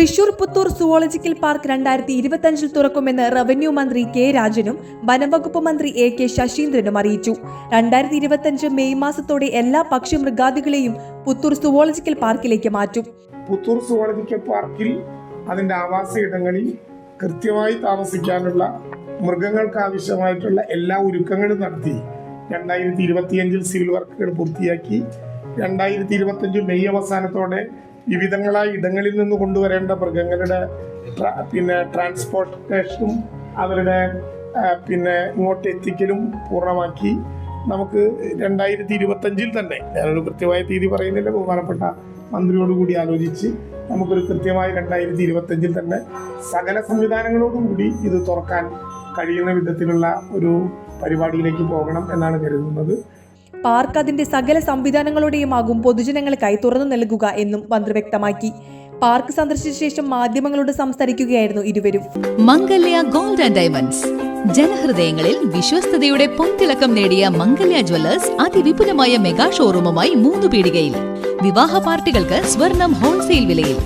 Thrissur Puthur zoological park രണ്ടായിരത്തി ഇരുപത്തിയഞ്ചിൽ തുറക്കുമെന്ന് റവന്യൂ മന്ത്രി കെ രാജനും വനംവകുപ്പ് മന്ത്രി എ കെ ശശീന്ദ്രനും അറിയിച്ചു. രണ്ടായിരത്തി ഇരുപത്തിയഞ്ച് മെയ് മാസത്തോടെ എല്ലാ പക്ഷി മൃഗാദികളെയും പുത്തൂർ സുവോളജിക്കൽ പാർക്കിലേക്ക് മാറ്റും. പുത്തൂർ സുവോളജിക്കൽ പാർക്കിൽ അതിന്റെ ആവാസ ഇടങ്ങളിൽ കൃത്യമായി താമസിക്കാനുള്ള മൃഗങ്ങൾക്ക് ആവശ്യമായിട്ടുള്ള എല്ലാ ഒരുക്കങ്ങളും നടത്തി. രണ്ടായിരത്തി ഇരുപത്തിയഞ്ചിൽ സിവിൽ വർക്കുകൾ പൂർത്തിയാക്കി. രണ്ടായിരത്തി ഇരുപത്തഞ്ച് മെയ് അവസാനത്തോടെ വിവിധങ്ങളായ ഇടങ്ങളിൽ നിന്ന് കൊണ്ടുവരേണ്ട മൃഗങ്ങളുടെ പിന്നെ ട്രാൻസ്പോർട്ടേഷനും അവരുടെ പിന്നെ ഇങ്ങോട്ട് എത്തിക്കലും പൂർണമാക്കി. നമുക്ക് രണ്ടായിരത്തി ഇരുപത്തഞ്ചിൽ തന്നെ ഞാനൊരു കൃത്യമായ തീയതി പറയുന്നില്ല ബഹുമാനപ്പെട്ട മന്ത്രിയോട് കൂടി ആലോചിച്ച് നമുക്കൊരു കൃത്യമായി രണ്ടായിരത്തി ഇരുപത്തഞ്ചിൽ തന്നെ സകല സംവിധാനങ്ങളോടും കൂടി ഇത് തുറക്കാൻ കഴിയുന്ന വിധത്തിലുള്ള ഒരു പരിപാടിയിലേക്ക് പോകണം എന്നാണ് കരുതുന്നത്. പാർക്ക് അതിന്റെ സകല സംവിധാനങ്ങളോടെയുമാകും പൊതുജനങ്ങൾക്കായി തുറന്നു നൽകുക എന്നും മന്ത്രി വ്യക്തമാക്കി. പാർക്ക് സന്ദർശിച്ച ശേഷം മാധ്യമങ്ങളോട് സംസാരിക്കുകയായിരുന്നു ഇരുവരും. Mangalya gold and diamonds. ജനഹൃദയങ്ങളിൽ വിശ്വസ്തയുടെ പൊൻതിളക്കം നേടിയ മംഗല്യ ജ്വല്ലേഴ്സ് അതിവിപുലമായ മെഗാ ഷോറൂമുമായി മൂന്ന് പീടികയിൽ. വിവാഹ പാർട്ടികൾക്ക് സ്വർണം ഹോൾസെയിൽ വിലയിൽ.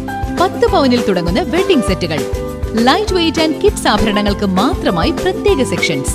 പത്ത് പവനിൽ തുടങ്ങുന്ന വെഡിംഗ് സെറ്റുകൾ. ലൈറ്റ് വെയിറ്റ് ആൻഡ് കിഡ്സ് ആഭരണങ്ങൾക്ക് മാത്രമായി പ്രത്യേക സെക്ഷൻസ്.